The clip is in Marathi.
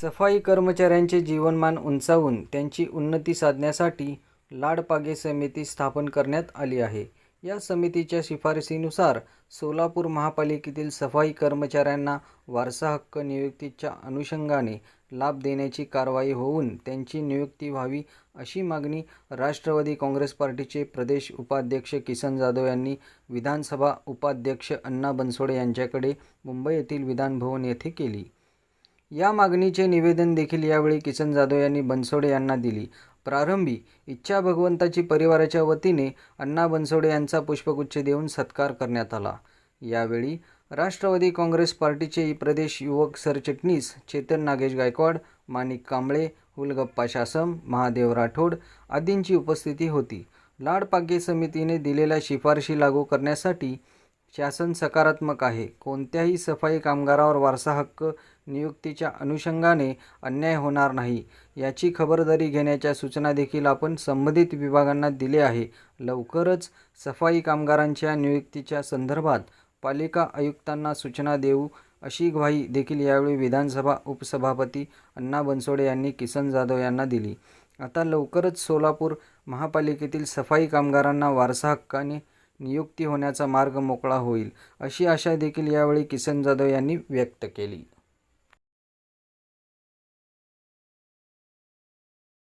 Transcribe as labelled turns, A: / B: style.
A: सफाई कर्मचाऱ्यांचे जीवनमान उंचावून त्यांची उन्नती साधण्यासाठी लाडपागे समिती स्थापन करण्यात आली आहे. या समितीच्या शिफारसीनुसार सोलापूर महापालिकेतील सफाई कर्मचाऱ्यांना वारसा हक्क नियुक्तीच्या अनुषंगाने लाभ देण्याची कारवाई होऊन त्यांची नियुक्ती व्हावी अशी मागणी राष्ट्रवादी काँग्रेस पार्टीचे प्रदेश उपाध्यक्ष किसन जाधव यांनी विधानसभा उपाध्यक्ष अण्णा बनसोडे यांच्याकडे मुंबई येथील विधानभवन येथे केली. या मागणीचे निवेदन देखील यावेळी किसन जाधव यांनी बनसोडे यांना दिली. प्रारंभी इच्छा भगवंताची परिवाराच्या वतीने अण्णा बनसोडे यांचा पुष्पगुच्छ देऊन सत्कार करण्यात आला. यावेळी राष्ट्रवादी काँग्रेस पार्टीचे प्रदेश युवक सरचिटणीस चेतन नागेश गायकवाड माणिक कांबळे हुलगप्पा शासम महादेव राठोड आदींची उपस्थिती होती. लाडपागे समितीने दिलेल्या शिफारशी लागू करण्यासाठी शासन सकारात्मक आहे. कोणत्याही सफाई कामगारावर वारसा हक्क नियुक्तीच्या अनुषंगाने अन्याय होणार नाही. याची खबरदारी घेण्याच्या सूचना देखील आपण संबंधित विभागांना दिले आहे. लवकरच सफाई कामगारांच्या नियुक्तीच्या संदर्भात पालिका आयुक्तांना सूचना देऊ अशी ग्वाही देखील यावेळी विधानसभा उपसभापती अण्णा बनसोडे यांनी किसन जाधव यांना दिली. आता लवकरच सोलापूर महापालिकेतील सफाई कामगारांना वारसा हक्काने नियुक्ती होण्याचा मार्ग मोकळा होईल अशी आशा देखील यावेळी किसन जाधव यांनी व्यक्त केली.